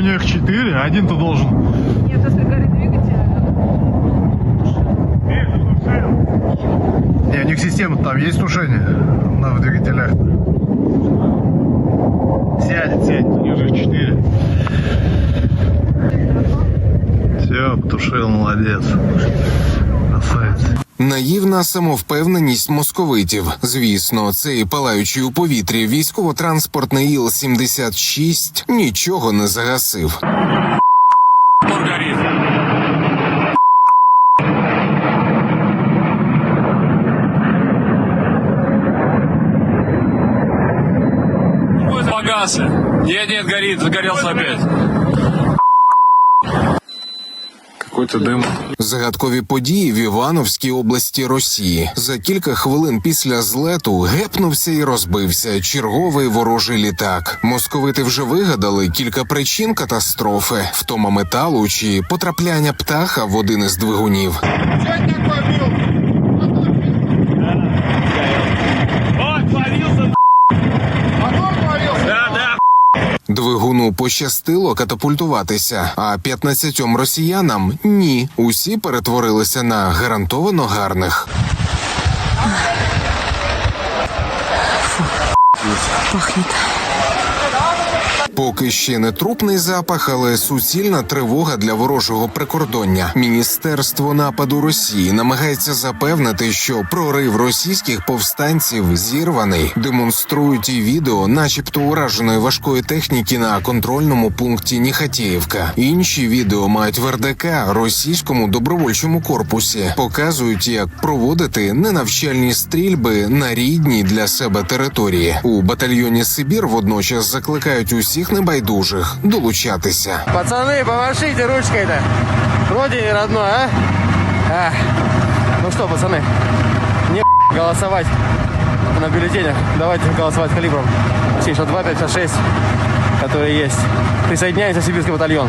у них четыре, один-то должен. Нет, если горит двигатель, Не, у них система там есть тушение на в двигателях. Сядет, сядет, у них же их четыре. Все, потушил, молодец. Красавец. Наївна самовпевненість московитів. Звісно, цей палаючий у повітрі військово-транспортний Іл-76 нічого не загасив. Погасся. Нет, нет, горит, загорелся опять. Какой-то дым. Загадкові події в Івановській області Росії. За кілька хвилин після злету гепнувся і розбився черговий ворожий літак. Московити вже вигадали кілька причин катастрофи: втома металу чи потрапляння птаха в один із двигунів. Двигуну пощастило катапультуватися, а 15 росіянам ні. Усі перетворилися на гарантовано гарних. пахнет. Поки ще не трупний запах, але суцільна тривога для ворожого прикордоння. Міністерство нападу Росії намагається запевнити, що прорив російських повстанців зірваний. Демонструють і відео, начебто ураженої важкої техніки на контрольному пункті Ніхатіївка. Інші відео мають в РДК російському добровольчому корпусі, показують, як проводити ненавчальні стрільби на рідній для себе території. У батальйоні Сибір водночас закликають усіх всіх небайдужих долучатися. Пацани, помашіть ручкою-то. Родині родной, а? а? Ну що, пацани, не голосувати на бюллетенях, Давайте голосувати калібром. 6, 2, 5, 6. которые есть. Присоединяется Сибирский батальон.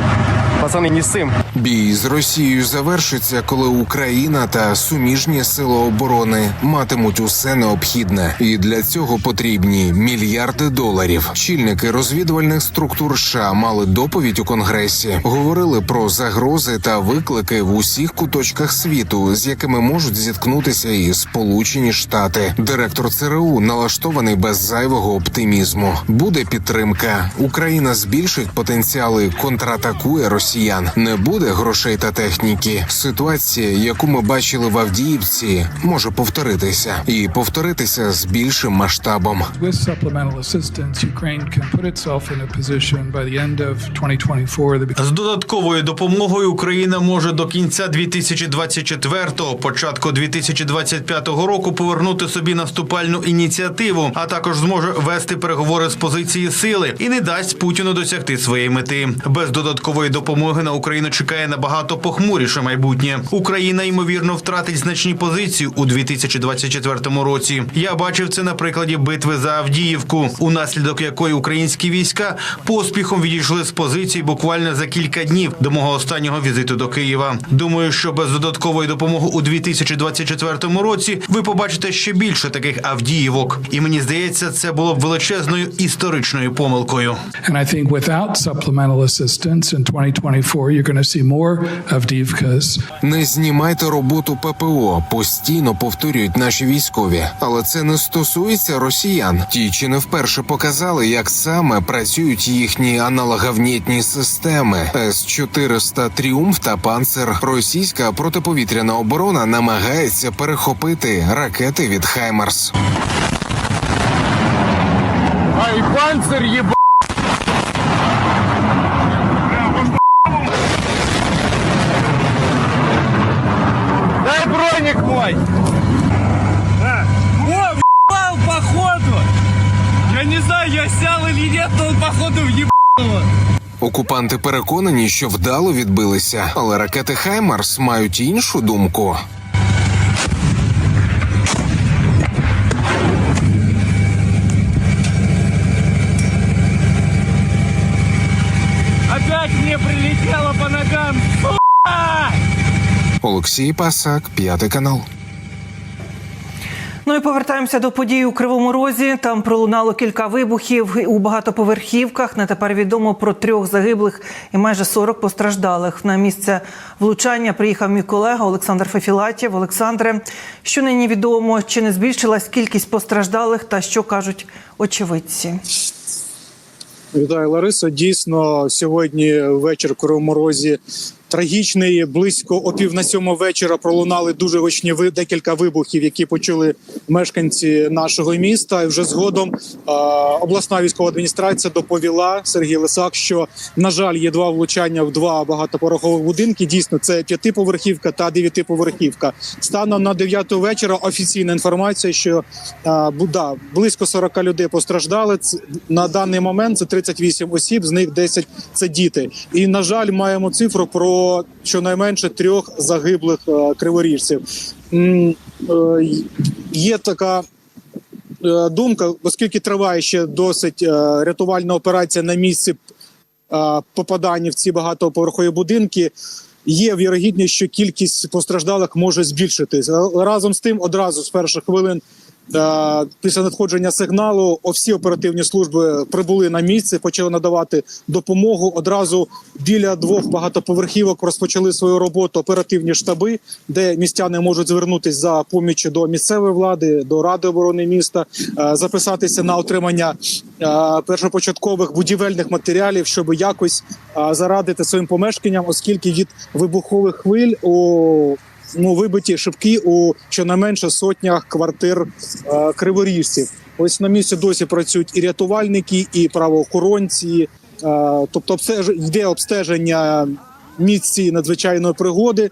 Пацаны, не ссым. Бій з Росією завершиться, коли Україна та суміжні сили оборони матимуть усе необхідне, і для цього потрібні мільярди доларів. Чільники розвідувальних структур США мали доповідь у конгресі, говорили про загрози та виклики в усіх куточках світу, з якими можуть зіткнутися і Сполучені Штати. Директор ЦРУ налаштований без зайвого оптимізму. Буде підтримка. Україна збільшить потенціали, контратакує росіян. Не буде грошей та техніки. Ситуація, яку ми бачили в Авдіївці, може повторитися і повторитися з більшим масштабом. With supplemental assistance, Ukraine can put itself in a position by the end of 2024 that З додатковою допомогою Україна може до кінця 2024-го, початку 2025 року повернути собі наступальну ініціативу, а також зможе вести переговори з позиції сили і не дасть Путіну досягти своєї мети. Без додаткової допомоги на Україну чекає набагато похмуріше майбутнє. Україна ймовірно втратить значні позиції у 2024 році. Я бачив це на прикладі битви за Авдіївку, унаслідок якої українські війська поспіхом відійшли з позицій буквально за кілька днів до мого останнього візиту до Києва. Думаю, що без додаткової допомоги у 2024 році ви побачите ще більше таких Авдіївок. І мені здається, це було б величезною історичною помилкою. And I think without supplemental assistance in 2024, you're going to see more Avdiivkas. Не знімайте роботу ППО. Постійно повторюють наші військові, але це не стосується росіян. Ті чи не вперше показали, як саме працюють їхні аналоговнітні системи с 400 Тріумф та Панцер. Російська протиповітряна оборона намагається перехопити ракети від Хаймарс. Ай, панцирь еба... Броник мой! О, въебал, походу! Я не знаю, я сял или нет, но он, походу, въебал. Окупанти переконані, що вдало відбилися, але ракети Хаймарс мають іншу думку. Опять мне прилетело по ногам, Олексій Пасак, п'ятий канал. Ну і повертаємося до подій у Кривому Розі. Там пролунало кілька вибухів у багатоповерхівках. На тепер відомо про трьох загиблих і майже 40 постраждалих. На місце влучання приїхав мій колега Олександр Фефілатєв. Олександре, що нині відомо, чи не збільшилась кількість постраждалих та що кажуть очевидці? Вітаю, Ларисо. Дійсно, сьогодні вечір в Кривому Розі трагічний. Близько о пів на сьому вечора пролунали дуже гучні ви- декілька вибухів, які почули мешканці нашого міста. І вже згодом обласна військова адміністрація доповіла Сергій Лисак, що на жаль є два влучання в два багатоповерхових будинки. Дійсно, це п'ятиповерхівка та дев'ятиповерхівка. Станом на 9 вечора офіційна інформація, що е, бу- да, близько 40 людей постраждали. На даний момент це 38 осіб, з них 10 – це діти. І на жаль, маємо цифру про щонайменше трьох загиблих е, криворіжців. Е, Є така е, думка, оскільки триває ще досить рятувальна операція на місці попадання в ці багатоповерхові будинки. Є вірогідність, що кількість постраждалих може збільшитись. Разом з тим, одразу з перших хвилин після надходження сигналу, всі оперативні служби прибули на місце, почали надавати допомогу. Одразу біля двох багатоповерхівок розпочали свою роботу оперативні штаби, де містяни можуть звернутися за поміччю до місцевої влади, до ради оборони міста, е, записатися на отримання е, першопочаткових будівельних матеріалів, щоб якось е, зарадити своїм помешканням, оскільки від вибухових хвиль у ну вибиті шибки у щонайменше сотнях квартир е, криворіжців. Ось на місці досі працюють і рятувальники, і правоохоронці. Е, тобто, обстеж... йде обстеження місці надзвичайної пригоди.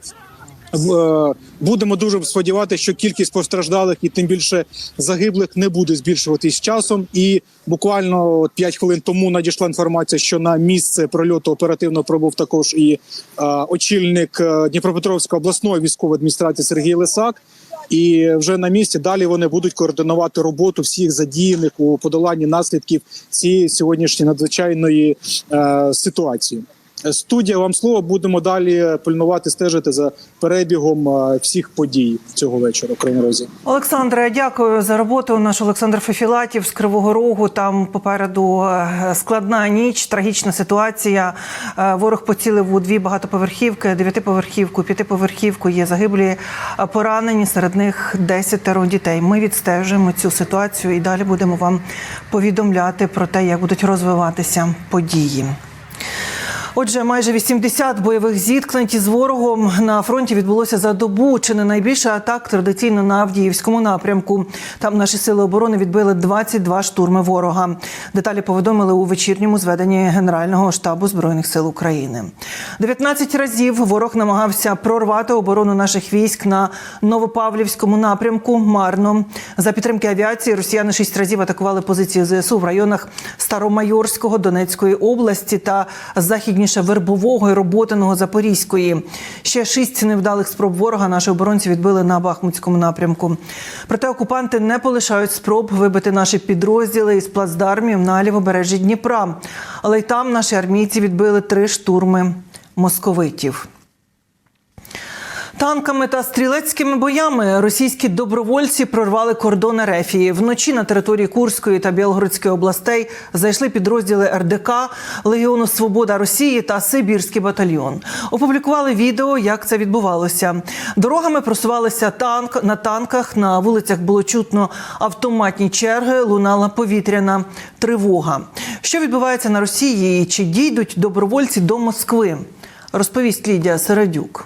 Е, Будемо дуже сподіватися, що кількість постраждалих і тим більше загиблих не буде збільшуватись з часом. І буквально 5 хвилин тому надійшла інформація, що на місце прильоту оперативно прибув також і е, очільник е, Дніпропетровської обласної військової адміністрації Сергій Лисак. І вже на місці далі вони будуть координувати роботу всіх задіяних у подоланні наслідків цієї сьогоднішньої надзвичайної ситуації. Студія вам слово будемо далі пильнувати, стежити за перебігом е, всіх подій цього вечора. Кривому Розі. Олександре, дякую за роботу. Наш Олександр Фефілатів з Кривого Рогу. Там попереду е, складна ніч, трагічна ситуація. Е, Ворог поцілив у дві багатоповерхівки, дев'ятиповерхівку, п'ятиповерхівку. Є загиблі поранені. Серед них десятеро дітей. Ми відстежуємо цю ситуацію і далі будемо вам повідомляти про те, як будуть розвиватися події. Отже, майже 80 бойових зіткнень із ворогом на фронті відбулося за добу. Чи не найбільше атак традиційно на Авдіївському напрямку. Там наші сили оборони відбили 22 штурми ворога. Деталі повідомили у вечірньому зведенні Генерального штабу збройних сил України. 19 разів ворог намагався прорвати оборону наших військ на Новопавлівському напрямку. Марно за підтримки авіації росіяни шість разів атакували позиції ЗСУ в районах Старомайорського Донецької області та західніше Вербового і Роботиного Запорізької. Ще шість невдалих спроб ворога наші оборонці відбили на Бахмутському напрямку. Проте окупанти не полишають спроб вибити наші підрозділи із плацдармів на лівобережжі Дніпра. Але й там наші армійці відбили три штурми московитів. Танками та стрілецькими боями російські добровольці прорвали кордон Ерефії. Вночі на території Курської та Білгородської областей зайшли підрозділи РДК, Легіону Свобода Росії та Сибірський батальйон. Опублікували відео, як це відбувалося. Дорогами просувалися танк на танках. На вулицях було чутно автоматні черги. Лунала повітряна тривога. Що відбувається на Росії? Чи дійдуть добровольці до Москви? Розповість Лідія Середюк.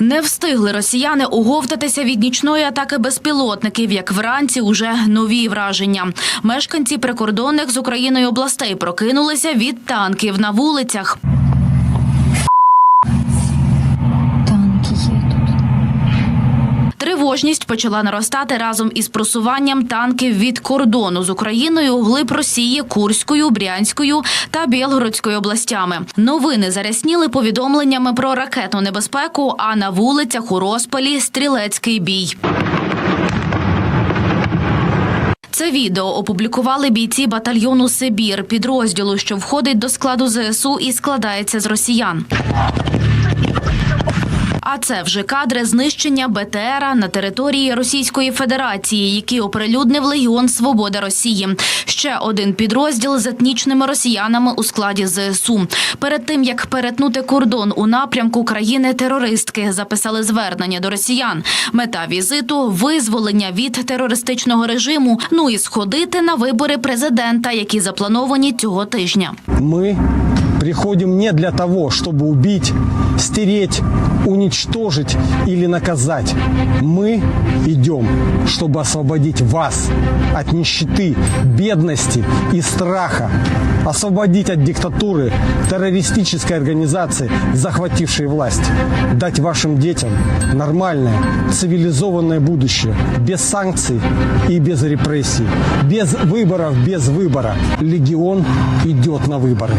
Не встигли росіяни оговтатися від нічної атаки безпілотників, як вранці уже нові враження. Мешканці прикордонних з Україною областей прокинулися від танків на вулицях. Тривожність почала наростати разом із просуванням танків від кордону з Україною глиб Росії, Курською, Брянською та Білгородською областями. Новини зарясніли повідомленнями про ракетну небезпеку, а на вулицях у розпалі стрілецький бій. Це відео опублікували бійці батальйону Сибір, підрозділу, що входить до складу ЗСУ і складається з росіян. А це вже кадри знищення БТРа на території Російської Федерації, які оприлюднив Легіон Свобода Росії. Ще один підрозділ з етнічними росіянами у складі ЗСУ. Перед тим як перетнути кордон у напрямку країни-терористки, записали звернення до росіян. Мета візиту визволення від терористичного режиму. Ну і сходити на вибори президента, які заплановані цього тижня. Мы приходим не для того, чтобы убить, стереть, уничтожить или наказать. Мы идем, чтобы освободить вас от нищеты, бедности и страха, освободить от диктатуры террористической организации, захватившей власть, дать вашим детям нормальное, цивилизованное будущее, без санкций и без репрессий, без выборов, без выбора. Легион идет на выборы.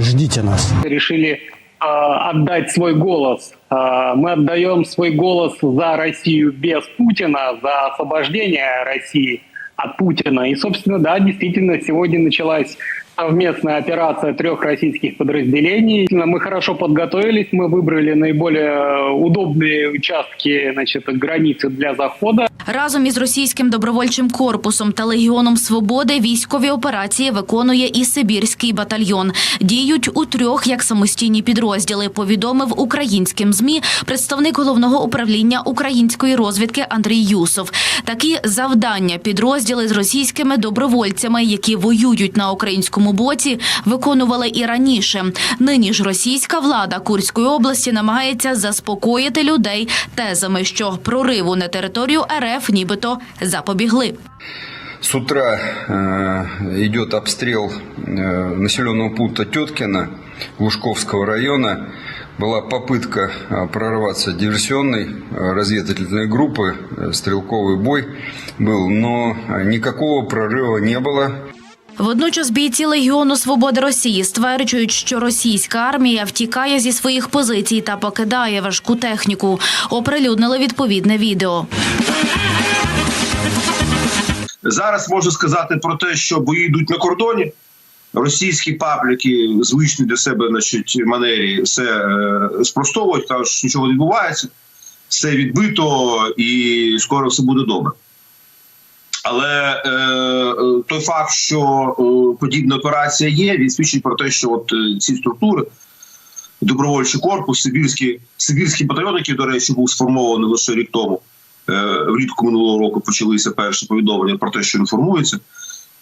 Ждите нас. решили э, отдать свой голос. Э, мы отдаем свой голос за Россию без Путина, за освобождение России от Путина. И, собственно, да, действительно, сегодня началась совместная операция трех российских подразделений. Мы хорошо подготовились, мы выбрали наиболее удобные участки значит, границы для захода. Разом із російським добровольчим корпусом та легіоном свободи військові операції виконує і Сибірський батальйон. Діють у трьох як самостійні підрозділи. Повідомив українським змі представник головного управління української розвідки Андрій Юсов. Такі завдання підрозділи з російськими добровольцями, які воюють на українському боці, виконували і раніше. Нині ж російська влада Курської області намагається заспокоїти людей тезами, що прориву на територію РФ нібито запобігли. С утра э, идет обстрел э, населенного пункта Теткина Лужковского района. Была попытка э, прорваться диверсионной э, разведывательной группы, э, стрелковый бой был, но э, никакого прорыва не было. Водночас бійці Легіону Свободи Росії стверджують, що російська армія втікає зі своїх позицій та покидає важку техніку. Оприлюднили відповідне відео. Зараз можу сказати про те, що бої йдуть на кордоні. Російські пабліки, звичні для себе значить, манері, все е, спростовують, кажуть, що нічого не відбувається, все відбито і скоро все буде добре. Але е, е, той факт, що е, подібна операція є, він свідчить про те, що от е, ці структури, добровольчий корпус, Сибірський, Сибірський батальйон, який, до речі, був сформований лише рік тому, е, влітку минулого року почалися перші повідомлення про те, що він формується.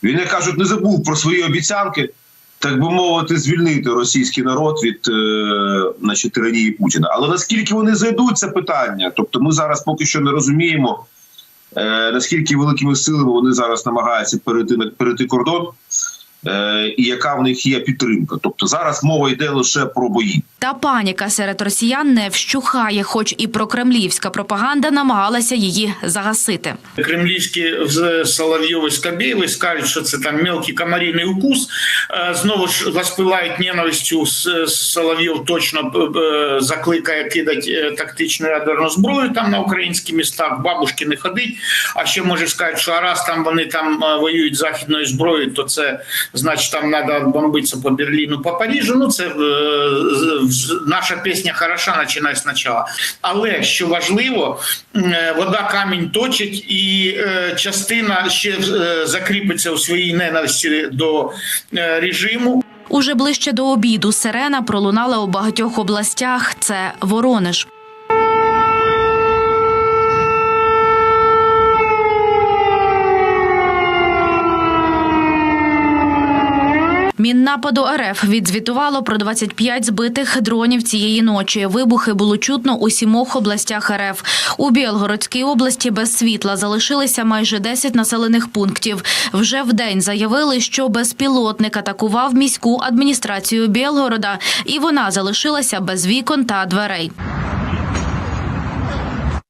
Він, як кажуть, не забув про свої обіцянки, так би мовити, звільнити російський народ від е, значить, тиранії Путіна. Але наскільки вони зайдуть, це питання. Тобто, ми зараз поки що не розуміємо, наскільки великими силами вони зараз намагаються перейти перейти кордон, е, і яка в них є підтримка. Тобто зараз мова йде лише про бої. Та паніка серед росіян не вщухає, хоч і прокремлівська пропаганда намагалася її загасити. Кремлівські з Соловйови Скабєєви скажуть, що це там мелкий комарійний укус. Е, Знову ж розпилають ненавистю. Соловйов точно е, закликає кидати е, тактичну ядерну зброю там на українські містах. Бабушки не ходить. А ще може сказати, що а раз там вони там е, воюють західною зброєю, то це значить там треба бомбитися по Берліну, по Парижу. Ну це е, наша пісня хороша, починає спочатку. Але що важливо, е, вода камінь точить, і е, частина ще закріпиться у своїй ненависті до режиму. Уже ближче до обіду сирена пролунала у багатьох областях. Це Воронеж. Міннападу РФ відзвітувало про 25 збитих дронів цієї ночі. Вибухи було чутно у сімох областях РФ. У Білгородській області без світла залишилися майже 10 населених пунктів. Вже вдень заявили, що безпілотник атакував міську адміністрацію Білгорода, і вона залишилася без вікон та дверей.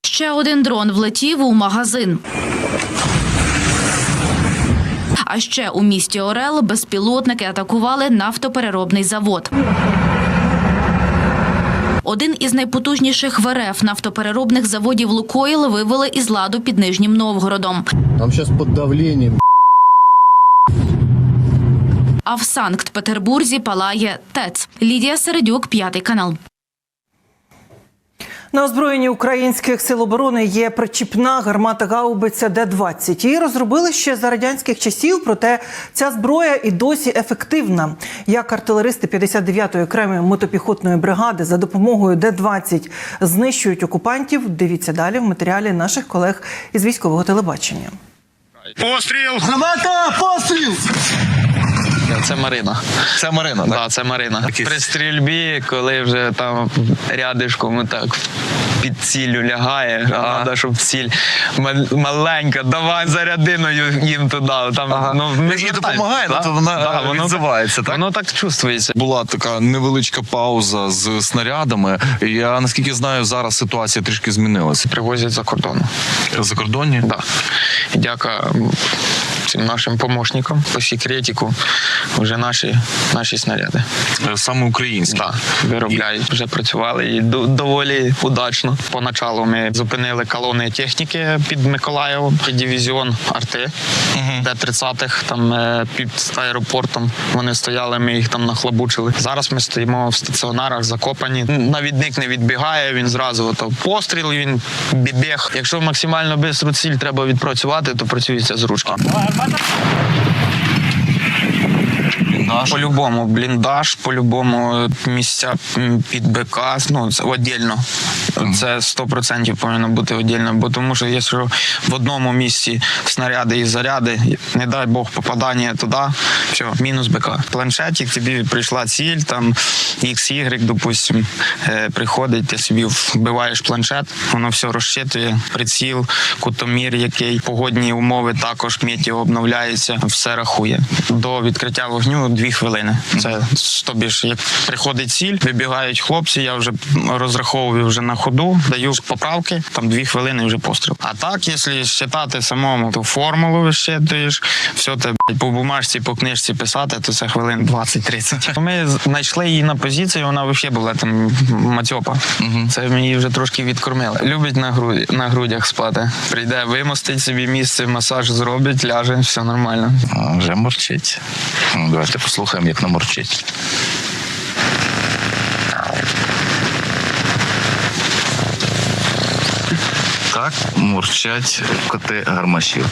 Ще один дрон влетів у магазин. А ще у місті Орел безпілотники атакували нафтопереробний завод. Один із найпотужніших в РФ нафтопереробних заводів Лукойл вивели із ладу під Нижнім Новгородом. Там сейчас под давлением. А в Санкт-Петербурзі палає ТЕЦ. Лідія Середюк, п'ятий канал. На озброєнні українських сил оборони є причіпна гармата гаубиця Д-20. Її розробили ще за радянських часів, проте ця зброя і досі ефективна. Як артилеристи 59-ї окремої мотопіхотної бригади за допомогою Д-20 знищують окупантів, дивіться далі в матеріалі наших колег із військового телебачення. Постріл! Граната! Постріл! Це Марина. Це Марина, так? Да, це Марина. При стрільбі, коли вже там рядишком так під ціллю лягає, треба, щоб ціль маленька, давай зарядиною їм туди. Там, ну, ми І допомагає, ну, то вона відзивається, так? так? Воно так чувствується. Була така невеличка пауза з снарядами. Я наскільки знаю, зараз ситуація трішки змінилася. Привозять за кордону. За кордоні? Да. Дяка цим нашим помощникам по секретику вже наші, наші снаряди. Е, Саме українські. Да, виробляють. Вже працювали і доволі удачно. Поначалу ми зупинили колони техніки під Миколаєвом, дивізіон арти, де 30-х там е, під аеропортом. Вони стояли, ми їх там нахлобучили. Зараз ми стоїмо в стаціонарах, закопані. Навідник не відбігає, він зразу ото постріл, він бібег. Якщо максимально швидко ціль треба відпрацювати, то працюється з 何? Ручки. По-любому бліндаж, по-любому місця під БК, ну це віддільно. Це 100% повинно бути віддільно, бо тому що якщо в одному місці снаряди і заряди, не дай Бог попадання туди, все, мінус БК. В планшеті тобі прийшла ціль, там XY, допустим, е, приходить, ти собі вбиваєш планшет, воно все розчитує, приціл, кутомір, який погодні умови також метео обновляється, все рахує. До відкриття вогню дві хвилини. Це тобі ж як приходить ціль, вибігають хлопці. Я вже розраховую вже на ходу, даю поправки, там дві хвилини вже постріл. А так, якщо считати самому, то формулу вищитуєш, все те блядь, по бумажці, по книжці писати, то це хвилин 20-30. Ми знайшли її на позиції, вона взагалі була там мацьопа. Це ми її вже трошки відкормили. Любить на груді на грудях спати. Прийде, вимостить собі місце, масаж зробить, ляже, все нормально. А, вже морчить. Ну, давайте послухаємо, як наморчить. Так мурчать коти гармашів.